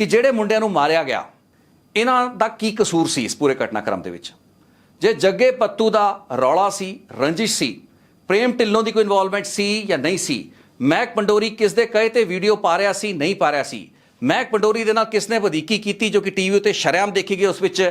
ਕਿ ਜਿਹੜੇ ਮੁੰਡਿਆਂ ਨੂੰ ਮਾਰਿਆ ਗਿਆ, ਇਹਨਾਂ ਦਾ ਕੀ ਕਸੂਰ ਸੀ ਇਸ ਪੂਰੇ ਘਟਨਾਕ੍ਰਮ ਦੇ ਵਿੱਚ? ਜੇ ਜੱਗੇ ਪੱਤੂ ਦਾ ਰੌਲਾ ਸੀ, ਰੰਜਿਸ਼ ਸੀ, ਪ੍ਰੇਮ ਢਿੱਲੋਂ ਦੀ ਕੋਈ ਇਨਵੋਲਵਮੈਂਟ ਸੀ ਜਾਂ ਨਹੀਂ ਸੀ ਮੈਕ ਪੰਡੋਰੀ ਕਿਸ ਦੇ ਕਹੇ ਤੇ ਵੀਡੀਓ ਪਾ ਰਿਹਾ ਸੀ, ਨਹੀਂ ਪਾ ਰਿਹਾ ਸੀ? ਮੈਕ ਪੰਡੋਰੀ ਦੇ ਨਾਲ ਕਿਸ ਨੇ ਵਧੀਕੀ ਕੀਤੀ ਜੋ ਕਿ ਟੀਵੀ ਉੱਤੇ ਸ਼ਰੇਆਮ ਦੇਖੀ ਗਈ, ਉਸ ਵਿੱਚ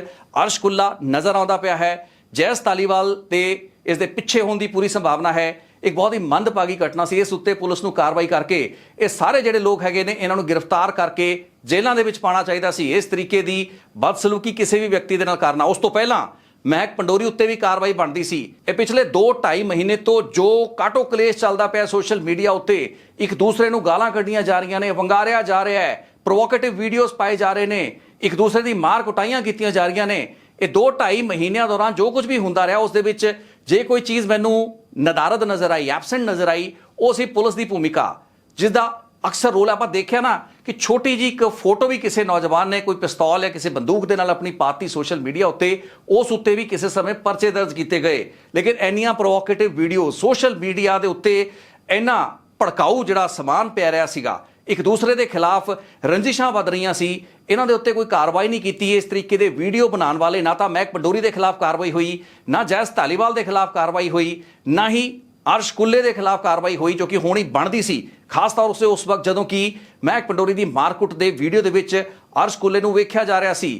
ਅਰਸ਼ ਕੁੱਲਾ ਨਜ਼ਰ ਆਉਂਦਾ ਪਿਆ ਹੈ, ਜੈਸ ਤਾਲੀਵਾਲ ਤੇ ਇਸ ਦੇ ਪਿੱਛੇ ਹੋਣ ਦੀ ਪੂਰੀ ਸੰਭਾਵਨਾ ਹੈ। ਇੱਕ ਬਹੁਤ ਹੀ ਮੰਦਭਾਗੀ ਘਟਨਾ ਸੀ। ਇਸ ਉੱਤੇ ਪੁਲਿਸ ਨੂੰ ਕਾਰਵਾਈ ਕਰਕੇ ਇਹ ਸਾਰੇ ਜਿਹੜੇ ਲੋਕ ਹੈਗੇ ਨੇ, ਇਹਨਾਂ ਨੂੰ ਗ੍ਰਿਫਤਾਰ ਕਰਕੇ ਜੇਲ੍ਹਾਂ ਦੇ ਵਿੱਚ ਪਾਣਾ ਚਾਹੀਦਾ ਸੀ। ਇਸ ਤਰੀਕੇ ਦੀ ਬਦਸਲੂਕੀ ਕਿਸੇ ਵੀ ਵਿਅਕਤੀ ਦੇ ਨਾਲ ਕਰਨਾ। ਉਸ ਤੋਂ ਪਹਿਲਾਂ ਮਹਿਕ ਪੰਡੋਰੀ ਉੱਤੇ ਵੀ ਕਾਰਵਾਈ ਬਣਦੀ ਸੀ। ਇਹ ਪਿਛਲੇ 2-2.5 ਮਹੀਨੇ ਤੋਂ ਜੋ ਕਾਟੋ ਕਲੇਸ਼ ਚੱਲਦਾ ਪਿਆ ਸੋਸ਼ਲ ਮੀਡੀਆ ਉੱਤੇ, ਇੱਕ ਦੂਸਰੇ ਨੂੰ ਗਾਲਾਂ ਕੱਢੀਆਂ ਜਾ ਰਹੀਆਂ ਨੇ, ਵੰਗਾਰਿਆ ਜਾ ਰਿਹਾ ਹੈ, ਪ੍ਰੋਵੋਕੇਟਿਵ ਵੀਡੀਓਜ਼ ਪਾਏ ਜਾ ਰਹੇ ਨੇ, ਇੱਕ ਦੂਸਰੇ ਦੀ ਮਾਰ ਕੁਟਾਈਆਂ ਕੀਤੀਆਂ ਜਾ ਰਹੀਆਂ ਨੇ। ਇਹ 2-2.5 ਮਹੀਨਿਆਂ ਦੌਰਾਨ ਜੋ ਕੁਝ ਵੀ ਹੁੰਦਾ ਰਿਹਾ, ਉਸ ਦੇ ਵਿੱਚ ਜੇ ਕੋਈ ਚੀਜ਼ ਮੈਨੂੰ ਨਦਾਰਦ ਨਜ਼ਰ ਆਈ ਐਬਸੈਂਟ ਨਜ਼ਰ ਆਈ, ਉਹ ਸੀ ਪੁਲਿਸ ਦੀ ਭੂਮਿਕਾ ਜਿਸ ਦਾ ਅਕਸਰ ਰੋਲ ਆਪਾਂ ਦੇਖਿਆ ਨਾ ਕਿ ਛੋਟੀ ਜੀ ਇੱਕ ਫੋਟੋ ਵੀ ਕਿਸੇ ਨੌਜਵਾਨ ਨੇ, ਕੋਈ ਪਿਸਤੌਲ ਜਾਂ ਕਿਸੇ ਬੰਦੂਕ ਦੇ ਨਾਲ ਆਪਣੀ ਪਾਤੀ ਸੋਸ਼ਲ ਮੀਡੀਆ ਉੱਤੇ, ਉਸ ਉੱਤੇ ਵੀ ਕਿਸੇ ਸਮੇਂ ਪਰਚੇ ਦਰਜ ਕੀਤੇ ਗਏ। ਲੇਕਿਨ ਇੰਨੀਆਂ ਪ੍ਰੋਵੋਕੇਟਿਵ ਵੀਡੀਓ ਸੋਸ਼ਲ ਮੀਡੀਆ ਦੇ ਉੱਤੇ ਇੰਨਾ ਭੜਕਾਊ ਜਿਹੜਾ ਸਮਾਨ ਪੈ ਰਿਹਾ ਸੀਗਾ ਇੱਕ ਦੂਸਰੇ ਦੇ ਖਿਲਾਫ ਰੰਜਿਸ਼ਾਂ ਵੱਧ ਰਹੀਆਂ ਸੀ। ਇਹਨਾਂ ਦੇ ਉੱਤੇ ਕੋਈ ਕਾਰਵਾਈ ਨਹੀਂ ਕੀਤੀ। ਇਸ ਤਰੀਕੇ ਦੇ ਵੀਡੀਓ ਬਣਾਉਣ ਵਾਲੇ ਨਾ ਤਾਂ ਮਹਿਕ ਪੰਡੋਰੀ ਦੇ ਖਿਲਾਫ ਕਾਰਵਾਈ ਹੋਈ, ਨਾ ਜੈਸ ਧਾਲੀਵਾਲ ਦੇ ਖਿਲਾਫ ਕਾਰਵਾਈ ਹੋਈ, ਨਾ ਹੀ ਅਰਸ਼ ਕੁੱਲੇ ਦੇ ਖਿਲਾਫ ਕਾਰਵਾਈ ਹੋਈ, ਜੋ ਕਿ ਹੋਣੀ ਬਣਦੀ ਸੀ। ਖਾਸ ਤੌਰ ਉਸੇ ਉਸ ਵਕਤ ਜਦੋਂ ਕਿ ਮਹਿਕ ਪੰਡੋਰੀ ਦੀ ਮਾਰਕੁੱਟ ਦੇ ਵੀਡੀਓ ਦੇ ਵਿੱਚ ਅਰਸ਼ ਕੁੱਲੇ ਨੂੰ ਵੇਖਿਆ ਜਾ ਰਿਹਾ ਸੀ।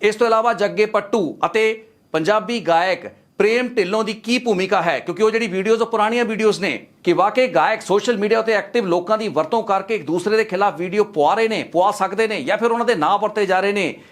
ਇਸ ਤੋਂ ਇਲਾਵਾ ਜੱਗੇ ਪੱਟੂ ਅਤੇ ਪੰਜਾਬੀ ਗਾਇਕ ਪ੍ਰੇਮ ਢਿੱਲੋਂ ਦੀ ਕੀ ਭੂਮਿਕਾ ਹੈ? ਕਿਉਂਕਿ ਉਹ ਜਿਹੜੀ ਵੀਡੀਓਜ਼ ਉਹ ਪੁਰਾਣੀਆਂ ਵੀਡੀਓਜ਼ ਨੇ ਕਿ ਵਾਕਈ ਗਾਇਕ ਸੋਸ਼ਲ ਮੀਡੀਆ ਉਤੇ ਐਕਟਿਵ ਲੋਕਾਂ ਦੀ ਵਰਤੋਂ ਕਰਕੇ ਇੱਕ ਦੂਸਰੇ ਦੇ ਖਿਲਾਫ ਵੀਡੀਓ ਪਵਾ ਰਹੇ ਨੇ, ਪਵਾ ਸਕਦੇ ਨੇ ਜਾਂ ਫਿਰ ਉਹਨਾਂ ਦੇ ਨਾਂ ਵਰਤੇ ਜਾ ਰਹੇ ਨੇ।